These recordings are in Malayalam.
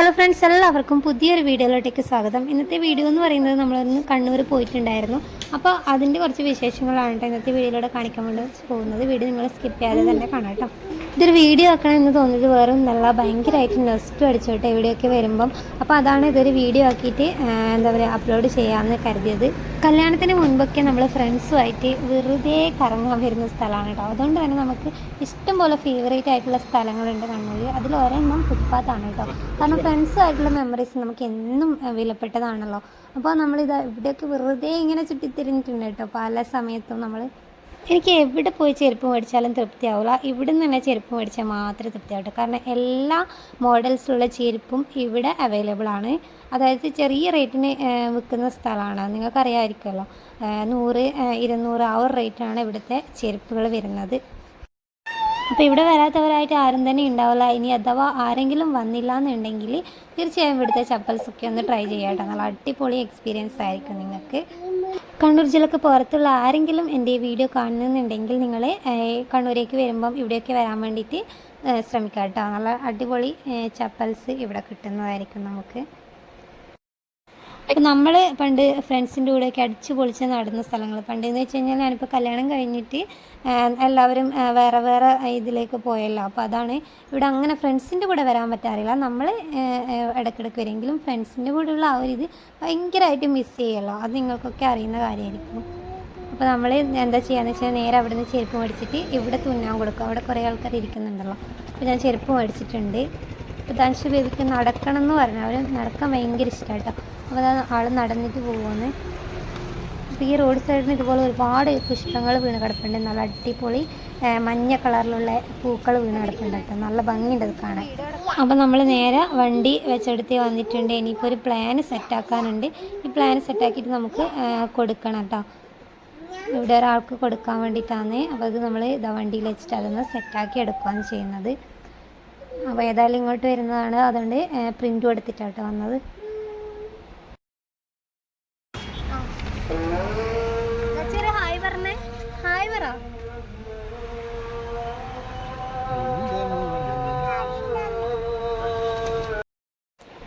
ഹലോ ഫ്രണ്ട്സ് എല്ലാവർക്കും പുതിയൊരു വീഡിയോയിലോട്ടേക്ക് സ്വാഗതം. ഇന്നത്തെ വീഡിയോ എന്ന് പറയുന്നത് നമ്മളൊന്ന് കണ്ണൂർ പോയിട്ടുണ്ടായിരുന്നു. അപ്പോൾ അതിന്റെ കുറച്ച് വിശേഷങ്ങളാണ് കേട്ടോ ഇന്നത്തെ വീഡിയോയിലൂടെ കാണിക്കാൻ വേണ്ടി പോകുന്നത്. വീഡിയോ നിങ്ങൾ സ്കിപ്പ് ചെയ്യാതെ തന്നെ കാണാം കേട്ടോ. ഇതൊരു വീഡിയോ ആക്കണം എന്ന് തോന്നിയത് വേറെ നല്ല ഭയങ്കരമായിട്ട് നെസ്റ്റ് അടിച്ചു കേട്ടോ ഇവിടെയൊക്കെ വരുമ്പം. അപ്പോൾ അതാണ് ഇതൊരു വീഡിയോ ആക്കിയിട്ട് എന്താ പറയുക അപ്ലോഡ് ചെയ്യാമെന്ന് കരുതിയത്. കല്യാണത്തിന് മുൻപൊക്കെ നമ്മൾ ഫ്രണ്ട്സുമായിട്ട് വെറുതെ കറങ്ങാൻ വരുന്ന സ്ഥലമാണ് കേട്ടോ. അതുകൊണ്ട് തന്നെ നമുക്ക് ഇഷ്ടം പോലെ ഫേവറേറ്റ് ആയിട്ടുള്ള സ്ഥലങ്ങളുണ്ട് കണ്ണൂർ അതിൽ ഒരെണ്ണം ഫുട്പാത്താണ് കേട്ടോ. കാരണം ഫ്രണ്ട്സുമായിട്ടുള്ള മെമ്മറീസ് നമുക്ക് എന്നും വിലപ്പെട്ടതാണല്ലോ. അപ്പോൾ നമ്മളിത് ഇവിടെയൊക്കെ വെറുതെ ഇങ്ങനെ ചുറ്റിത്തിരിഞ്ഞിട്ടുണ്ട് കേട്ടോ. പല സമയത്തും നമ്മൾ എനിക്ക് എവിടെ പോയി ചെരുപ്പ് മേടിച്ചാലും തൃപ്തിയാവില്ല ഇവിടെ നിന്ന് തന്നെ ചെരുപ്പ് മേടിച്ചാൽ മാത്രമേ തൃപ്തിയാവട്ടെ കാരണം എല്ലാ മോഡൽസുള്ള ചെരുപ്പും ഇവിടെ അവൈലബിൾ ആണ്. അതായത് ചെറിയ റേറ്റിന് വിൽക്കുന്ന സ്ഥലമാണ്. നിങ്ങൾക്കറിയാമായിരിക്കുമല്ലോ. നൂറ് ഇരുന്നൂറ് ആ ഒരു റേറ്റാണ് ഇവിടുത്തെ ചെരുപ്പുകൾ വരുന്നത്. അപ്പോൾ ഇവിടെ വരാത്തവരായിട്ട് ആരും തന്നെ ഉണ്ടാവില്ല. ഇനി അഥവാ ആരെങ്കിലും വന്നില്ല എന്നുണ്ടെങ്കിൽ തീർച്ചയായും ഇവിടുത്തെ ചപ്പൽസൊക്കെ ഒന്ന് ട്രൈ ചെയ്യാം കേട്ടോ. നല്ല അടിപൊളി എക്സ്പീരിയൻസ് ആയിരിക്കും നിങ്ങൾക്ക്. കണ്ണൂർ ജില്ലക്ക് പുറത്തുള്ള ആരെങ്കിലും എന്റെ ഈ വീഡിയോ കാണുന്നുണ്ടെങ്കിൽ നിങ്ങൾ കണ്ണൂരേക്ക് വരുമ്പം ഇവിടെയൊക്കെ വരാൻ വേണ്ടിയിട്ട് ശ്രമിക്കാം കേട്ടോ നല്ല അടിപൊളി ചപ്പൽസ് ഇവിടെ കിട്ടുന്നതായിരിക്കും നമുക്ക്. അപ്പം നമ്മൾ പണ്ട് ഫ്രണ്ട്സിന്റെ കൂടെയൊക്കെ അടിച്ചു പൊളിച്ച് നടന്ന സ്ഥലങ്ങൾ പണ്ട് എന്ന് വെച്ച് കഴിഞ്ഞാൽ ഞാനിപ്പോൾ കല്യാണം കഴിഞ്ഞിട്ട് എല്ലാവരും വേറെ വേറെ ഇതിലേക്ക് പോയല്ലോ. അപ്പോൾ അതാണ് ഇവിടെ അങ്ങനെ ഫ്രണ്ട്സിന്റെ കൂടെ വരാൻ പറ്റാറില്ല. നമ്മൾ ഇടയ്ക്കിടയ്ക്ക് വരെങ്കിലും ഫ്രണ്ട്സിന്റെ കൂടെയുള്ള ആ ഒരു ഇത് ഭയങ്കരമായിട്ട് മിസ് ചെയ്യല്ലോ. അത് നിങ്ങൾക്കൊക്കെ അറിയുന്ന കാര്യമായിരിക്കും അപ്പോൾ നമ്മൾ എന്താ ചെയ്യാന്ന് വെച്ചാൽ നേരെ അവിടെ നിന്ന് ചെരുപ്പ് മേടിച്ചിട്ട് ഇവിടെ തുന്നാൻ കൊടുക്കും. അവിടെ കുറേ ആൾക്കാർ ഇരിക്കുന്നുണ്ടല്ലോ. അപ്പോൾ ഞാൻ ചെരുപ്പ് മേടിച്ചിട്ടുണ്ട്. അപ്പോൾ താൻ ബേബിക്ക് നടക്കണം എന്ന് പറഞ്ഞു. അവർ നടക്കാൻ ഭയങ്കര ഇഷ്ടമാണ് അപ്പോൾ ആൾ നടന്നിട്ട് പോകുമെന്ന് അപ്പോൾ ഈ റോഡ് സൈഡിന് ഇതുപോലെ ഒരുപാട് പുഷ്പങ്ങൾ വീണ് കിടപ്പുണ്ട്. നല്ല അടിപൊളി മഞ്ഞ കളറിലുള്ള പൂക്കൾ വീണ് കിടപ്പുണ്ട് കേട്ടോ. നല്ല ഭംഗിയുണ്ട് അത് കാണാൻ. അപ്പോൾ നമ്മൾ നേരെ വണ്ടി വെച്ചെടുത്ത് വന്നിട്ടുണ്ട്. ഇനിയിപ്പോൾ ഒരു പ്ലാൻ സെറ്റാക്കാനുണ്ട് ഈ പ്ലാൻ സെറ്റാക്കിയിട്ട് നമുക്ക് കൊടുക്കണം കേട്ടോ. ഇവിടെ ഒരാൾക്ക് കൊടുക്കാൻ വേണ്ടിയിട്ടാണ്. അപ്പോൾ അത് നമ്മൾ ഇതാ വണ്ടിയിൽ വെച്ചിട്ട് അതൊന്ന് സെറ്റാക്കി എടുക്കുകയാണ് ചെയ്യുന്നത്. അപ്പോൾ ഏതായാലും ഇങ്ങോട്ട് വരുന്നതാണ്. അതുകൊണ്ട് പ്രിന്റ് കൊടുത്തിട്ടാട്ടോ വന്നത് ഹായ് പറഞ്ഞേ ഹായ് പറ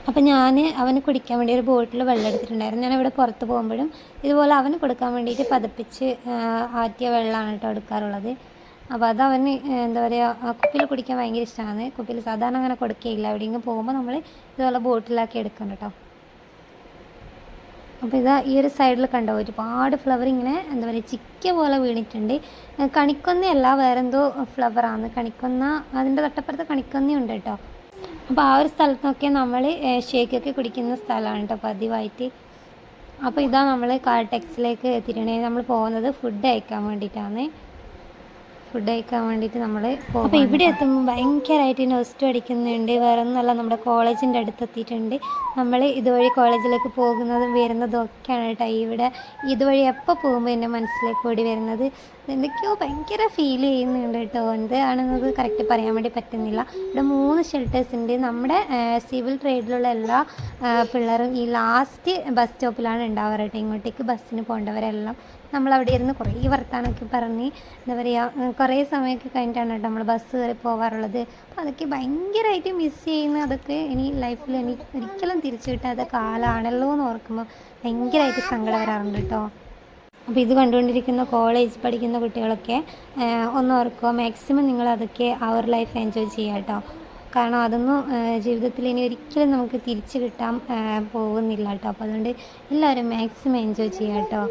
അപ്പം ഞാൻ അവന് കുടിക്കാൻ വേണ്ടി ഒരു ബോട്ടിൽ വെള്ളം എടുത്തിട്ടുണ്ടായിരുന്നു. ഞാൻ ഇവിടെ പുറത്ത് പോകുമ്പോഴും ഇതുപോലെ അവന് കൊടുക്കാൻ വേണ്ടിയിട്ട് പതപ്പിച്ച് ആറ്റിയ വെള്ളമാണ് കേട്ടോ എടുക്കാറുള്ളത്. അപ്പോൾ അത് അവന് എന്താ പറയുക കുപ്പിയിൽ കുടിക്കാൻ ഭയങ്കര ഇഷ്ടമാണ്. കുപ്പിയിൽ സാധാരണ അങ്ങനെ കൊടുക്കുകയില്ല എവിടെയെങ്കിലും പോകുമ്പോൾ നമ്മൾ ഇതുപോലെ ബോട്ടിലാക്കി എടുക്കണം കേട്ടോ. അപ്പോൾ ഇതാ ഈ ഒരു സൈഡിൽ കണ്ടോ ഒരുപാട് ഫ്ലവർ ഇങ്ങനെ എന്താ പറയുക ചിക്ക പോലെ വീണിട്ടുണ്ട്. കണിക്കൊന്നയല്ല വേറെന്തോ ഫ്ലവറാണ് കണിക്കൊന്ന അതിന്റെ തൊട്ടപ്പുറത്ത് കണിക്കൊന്നയുണ്ട് കേട്ടോ. അപ്പോൾ ആ ഒരു സ്ഥലത്തൊക്കെ നമ്മൾ ഷേക്കൊക്കെ കുടിക്കുന്ന സ്ഥലമാണ് കേട്ടോ പതിവായിട്ട്. അപ്പോൾ ഇതാ നമ്മൾ കാർടെക്സിലേക്ക് എത്തിയിട്ടുണ്ടെങ്കിൽ നമ്മൾ പോകുന്നത് ഫുഡ് അയക്കാൻ വേണ്ടിയിട്ടാണ്. ഫുഡ് കഴിക്കാൻ വേണ്ടിയിട്ട് നമ്മൾ അപ്പോൾ ഇവിടെ എത്തുമ്പോൾ ഭയങ്കരമായിട്ട് നോസ്റ്റ് അടിക്കുന്നുണ്ട് വേറെ ഒന്നുമല്ല നമ്മുടെ കോളേജിന്റെ അടുത്ത് എത്തിയിട്ടുണ്ട് നമ്മൾ ഇതുവഴി കോളേജിലേക്ക് പോകുന്നതും വരുന്നതും ഒക്കെയാണ് കേട്ടോ ഇവിടെ. ഇതുവഴി എപ്പോൾ പോകുമ്പോൾ എന്റെ മനസ്സിലേക്ക് ഓടി വരുന്നത്? എന്തൊക്കെയോ ഭയങ്കര ഫീൽ ചെയ്യുന്നുണ്ട് കേട്ടോ. എന്താണെന്നത് കറക്റ്റ് പറയാൻ വേണ്ടി പറ്റുന്നില്ല. ഇവിടെ മൂന്ന് ഷെൽട്ടേഴ്സ് ഉണ്ട്. നമ്മുടെ സിവിൽ ട്രേഡിലുള്ള എല്ലാ പിള്ളേരും ഈ ലാസ്റ്റ് ബസ് സ്റ്റോപ്പിലാണ് ഉണ്ടാവാറ് കേട്ടോ. ഇങ്ങോട്ടേക്ക് ബസ്സിന് പോകേണ്ടവരെല്ലാം. നമ്മൾ അവിടെ ഇരുന്ന് കുറേ വർത്താനമൊക്കെ പറഞ്ഞ് എന്താ പറയുക കുറേ സമയമൊക്കെ കഴിഞ്ഞിട്ടാണ് കേട്ടോ നമ്മൾ ബസ് കയറി പോകാറുള്ളത് അപ്പോൾ അതൊക്കെ ഭയങ്കരമായിട്ട് മിസ് ചെയ്യുന്ന അതൊക്കെ ഇനി ലൈഫിൽ ഇനി ഒരിക്കലും തിരിച്ചു കിട്ടാത്ത കാലമാണല്ലോ എന്ന് ഓർക്കുമ്പോൾ ഭയങ്കരമായിട്ട് സങ്കടം വരാറുണ്ട് കേട്ടോ. അപ്പോൾ ഇത് കണ്ടുകൊണ്ടിരിക്കുന്ന കോളേജ് പഠിക്കുന്ന കുട്ടികളൊക്കെ ഒന്ന് ഓർക്കുക മാക്സിമം നിങ്ങൾ അതൊക്കെ അവർ ലൈഫ് എൻജോയ് ചെയ്യുക കേട്ടോ. കാരണം അതൊന്നും ജീവിതത്തിൽ ഇനി ഒരിക്കലും നമുക്ക് തിരിച്ചു കിട്ടാൻ പോകുന്നില്ല കേട്ടോ. അപ്പോൾ അതുകൊണ്ട് എല്ലാവരും മാക്സിമം എൻജോയ് ചെയ്യുക കേട്ടോ.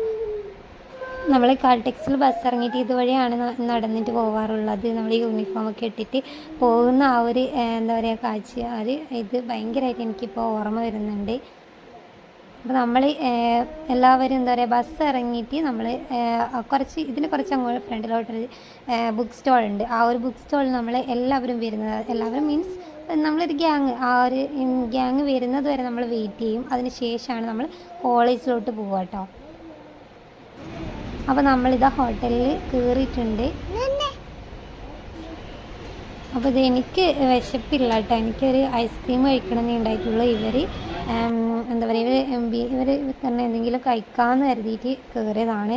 നമ്മൾ കാൾടെക്സിൽ ബസ് ഇറങ്ങിയിട്ട് ഇതുവഴിയാണ് നടന്നിട്ട് പോകാറുള്ളത് നമ്മൾ യൂണിഫോം ഒക്കെ ഇട്ടിട്ട് പോകുന്ന ആ ഒരു എന്താ പറയുക കാഴ്ച ഒരു ഇത് ഭയങ്കരമായിട്ട് എനിക്കിപ്പോൾ ഓർമ്മ വരുന്നുണ്ട്. അപ്പോൾ നമ്മൾ എല്ലാവരും എന്താ പറയുക ബസ് ഇറങ്ങിയിട്ട് നമ്മൾ കുറച്ച് ഇതിന് കുറച്ച് അങ്ങോട്ട് ഫ്രണ്ടിലോട്ടൊരു ബുക്ക് സ്റ്റോൾ ഉണ്ട്. ആ ഒരു ബുക്ക് സ്റ്റോളിൽ നമ്മൾ എല്ലാവരും വരുന്നത് എല്ലാവരും മീൻസ് നമ്മളൊരു ഗ്യാങ് ആ ഒരു ഗ്യാങ് വരുന്നത് വരെ നമ്മൾ വെയിറ്റ് ചെയ്യും. അതിന് ശേഷമാണ് നമ്മൾ കോളേജിലോട്ട് പോവുക കേട്ടോ. അപ്പോൾ നമ്മളിതാ ഹോട്ടലിൽ കേറിയിട്ടുണ്ട്. അപ്പോൾ ഇത് എനിക്ക് വിശപ്പില്ല കേട്ടോ എനിക്കൊരു ഐസ്ക്രീം കഴിക്കണമെന്നേ ഉണ്ടായിട്ടുള്ളൂ ഇവർ എന്താ പറയുക ഇവർ ഇവർ തന്നെ എന്തെങ്കിലും കഴിക്കാമെന്ന് കരുതിയിട്ട് കയറിയതാണ്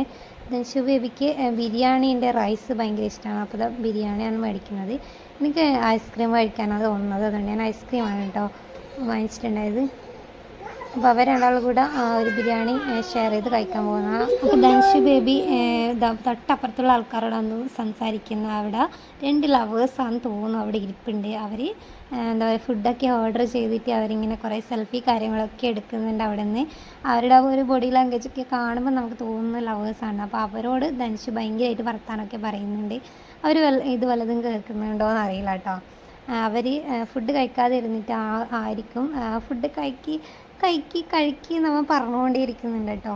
ദൻഷു ബേബിക്ക് ബിരിയാണീന്റെ റൈസ് ഭയങ്കര ഇഷ്ടമാണ് അപ്പോൾ ബിരിയാണിയാണ് മേടിക്കുന്നത്. എനിക്ക് ഐസ്ക്രീം കഴിക്കാനാണ് തോന്നുന്നത്. അതുകൊണ്ട് ഞാൻ ഐസ്ക്രീമാണ് കേട്ടോ വാങ്ങിച്ചിട്ടുണ്ടായത്. അപ്പോൾ അവർ രണ്ടാളും കൂടെ ഒരു ബിരിയാണി ഷെയർ ചെയ്ത് കഴിക്കാൻ പോകുന്ന അപ്പോൾ ധനുഷ് ബേബി തൊട്ടപ്പുറത്തുള്ള ആൾക്കാരോടൊന്ന് സംസാരിക്കുന്ന അവിടെ രണ്ട് ലവേഴ്സാണെന്ന് തോന്നുന്നു അവിടെ ഇരിപ്പുണ്ട്. അവർ എന്താ പറയുക ഫുഡൊക്കെ ഓർഡർ ചെയ്തിട്ട് അവരിങ്ങനെ കുറേ സെൽഫി കാര്യങ്ങളൊക്കെ എടുക്കുന്നുണ്ട് അവിടെ നിന്ന് അവരുടെ ഒരു ബോഡി ലാംഗ്വേജ് ഒക്കെ കാണുമ്പോൾ നമുക്ക് തോന്നുന്ന ലവേഴ്സാണ് അപ്പോൾ അവരോട് ധനുഷ് ഭയങ്കരമായിട്ട് വർത്താനമൊക്കെ പറയുന്നുണ്ട്. അവർ ഇത് വല്ലതും കേൾക്കുന്നുണ്ടോ എന്ന് അറിയില്ല കേട്ടോ. അവർ ഫുഡ് കഴിക്കാതെ ഇരുന്നിട്ട് ആ- ആയിരിക്കും. ഫുഡ് കഴിക്കി കഴിക്കി കഴിക്കി നമ്മൾ പറഞ്ഞുകൊണ്ടേയിരിക്കുന്നുണ്ട് കേട്ടോ.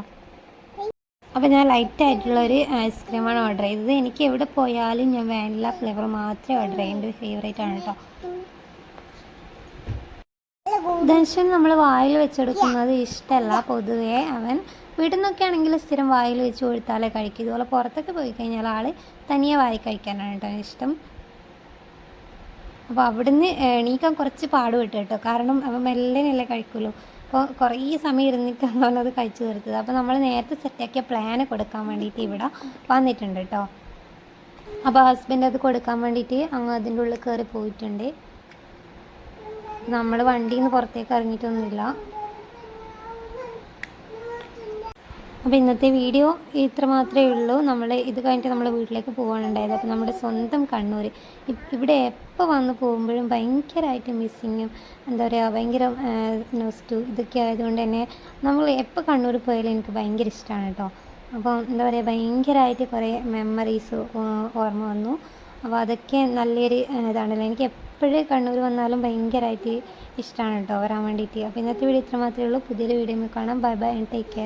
അപ്പോൾ ഞാൻ ലൈറ്റ് ആയിട്ടുള്ള ഒരു ഐസ്ക്രീമാണ് ഓർഡർ ചെയ്തത്. എനിക്ക് എവിടെ പോയാലും ഞാൻ വാനില ഫ്ലേവർ മാത്രമേ ഓർഡർ ചെയ്യേണ്ട ഫേവറേറ്റ് ആണ് കേട്ടോ. ദർശൻ നമ്മൾ വായിൽ വെച്ചെടുക്കുന്നത് ഇഷ്ടമല്ല പൊതുവേ അവൻ വീട്ടിൽ നിന്നൊക്കെ ആണെങ്കിൽ സ്ഥിരം വായിൽ വെച്ച് കൊടുത്താലേ കഴിക്കും. ഇതുപോലെ പുറത്തൊക്കെ പോയി കഴിഞ്ഞാൽ ആൾ തനിയെ വായി കഴിക്കാനാണ് കേട്ടോ ഇഷ്ടം. അപ്പോൾ അവിടുന്ന് എണീക്കാൻ കുറച്ച് പാടുപെട്ടു കേട്ടോ. കാരണം അവൻ മെല്ലനല്ലേ കഴിക്കുള്ളൂ. അപ്പോൾ കുറേ സമയം ഇരുന്നിട്ടാണ് അവനത് കഴിച്ചു തീർത്തത്. അപ്പോൾ നമ്മൾ നേരത്തെ സെറ്റാക്കിയ പ്ലാന് കൊടുക്കാൻ വേണ്ടിയിട്ട് ഇവിടെ വന്നിട്ടുണ്ട് കേട്ടോ. അപ്പോൾ ഹസ്ബൻഡ് അത് കൊടുക്കാൻ വേണ്ടിയിട്ട് അങ്ങ് അതിന്റെ ഉള്ളിൽ കയറി പോയിട്ടുണ്ട്. നമ്മൾ വണ്ടിയിൽ നിന്ന് പുറത്തേക്ക് ഇറങ്ങിയിട്ടൊന്നുമില്ല. അപ്പോൾ ഇന്നത്തെ വീഡിയോ ഇത്ര മാത്രമേ ഉള്ളൂ. നമ്മൾ ഇത് കഴിഞ്ഞിട്ട് നമ്മൾ വീട്ടിലേക്ക് പോകാനുണ്ടായത് അപ്പോൾ നമ്മുടെ സ്വന്തം കണ്ണൂർ ഇവിടെ എപ്പോൾ വന്ന് പോകുമ്പോഴും ഭയങ്കരമായിട്ട് മിസ്സിങ്ങും എന്താ പറയുക ഭയങ്കര നോസ്റ്റു ഇതൊക്കെ ആയതുകൊണ്ട് തന്നെ നമ്മൾ എപ്പോൾ കണ്ണൂർ പോയാലും എനിക്ക് ഭയങ്കര ഇഷ്ടമാണ് കേട്ടോ അപ്പോൾ എന്താ പറയുക ഭയങ്കരമായിട്ട് കുറേ മെമ്മറീസ് ഓർമ്മ വന്നു. അപ്പോൾ അതൊക്കെ നല്ലൊരു ഇതാണല്ലോ. എനിക്ക് എപ്പോഴും കണ്ണൂർ വന്നാലും ഭയങ്കരമായിട്ട് ഇഷ്ടമാണ് കേട്ടോ വരാൻ വേണ്ടിയിട്ട്. അപ്പോൾ ഇന്നത്തെ വീഡിയോ ഇത്ര മാത്രമേ ഉള്ളൂ. പുതിയൊരു വീഡിയോ കാണാം. Bye bye and take care